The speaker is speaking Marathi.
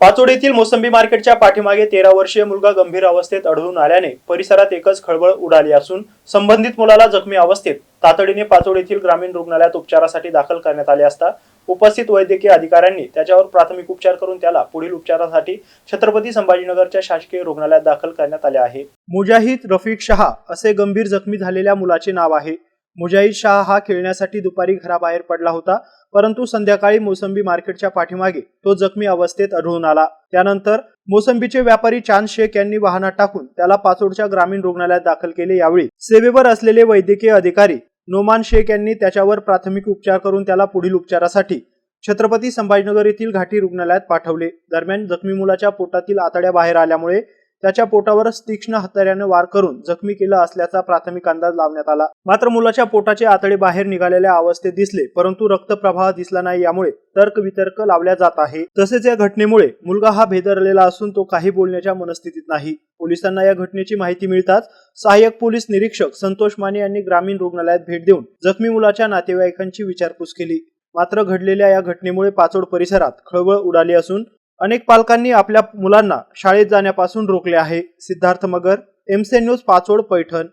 पाचोड येथील मोसंबी मार्केटच्या पाठीमागे तेरा वर्षीय मुलगा गंभीर अवस्थेत आढळून आल्याने परिसरात एकच खळबळ उडाली असून संबंधित मुलाला जखमी अवस्थेत तातडीने पाचोड येथील ग्रामीण रुग्णालयात उपचारासाठी दाखल करण्यात आले असता उपस्थित वैद्यकीय अधिकाऱ्यांनी त्याच्यावर प्राथमिक उपचार करून त्याला पुढील उपचारासाठी छत्रपती संभाजीनगरच्या शासकीय रुग्णालयात दाखल करण्यात आले आहे. मुजाहिद रफीक शहा असे गंभीर जखमी झालेल्या मुलाचे नाव आहे. मुजाहिद शाह हा खेळण्यासाठी दुपारी घराबाहेर पडला होता परंतु संध्याकाळी मोसंबी मार्केटच्या पाठीमागे तो जखमी अवस्थेत आढळून आला. त्यानंतर मोसंबीचे व्यापारी चांद शेख यांनी वाहनात टाकून त्याला पाचोडच्या ग्रामीण रुग्णालयात दाखल केले. यावेळी सेवेवर असलेले वैद्यकीय अधिकारी नोमान शेख यांनी त्याच्यावर प्राथमिक उपचार करून त्याला पुढील उपचारासाठी छत्रपती संभाजीनगर येथील घाटी रुग्णालयात पाठवले. दरम्यान जखमी मुलाच्या पोटातील आतड्या बाहेर आल्यामुळे त्याच्या पोटावरच तीक्ष्ण हत्याराने वार करून जखमी केलं असल्याचा प्राथमिक अंदाज लावण्यात आला. मात्र मुलाच्या पोटाचे आतडे बाहेर निघालेल्या अवस्थेत दिसले परंतु रक्तप्रवाह दिसला नाही. यामुळे तर्क वितर्क लावल्या जात आहे. तसेच या घटनेमुळे मुलगा हा भेदरलेला असून तो काही बोलण्याच्या मनस्थितीत नाही. पोलिसांना या घटनेची माहिती मिळताच सहाय्यक पोलीस निरीक्षक संतोष माने यांनी ग्रामीण रुग्णालयात भेट देऊन जखमी मुलाच्या नातेवाईकांची विचारपूस केली. मात्र घडलेल्या या घटनेमुळे पाचोड परिसरात खळबळ उडाली असून अनेक पालकांनी आपल्या मुलांना शाळेत जाण्यापासून रोखले आहे. सिद्धार्थ मगर एमसे न्यूज पाचोड पैठण.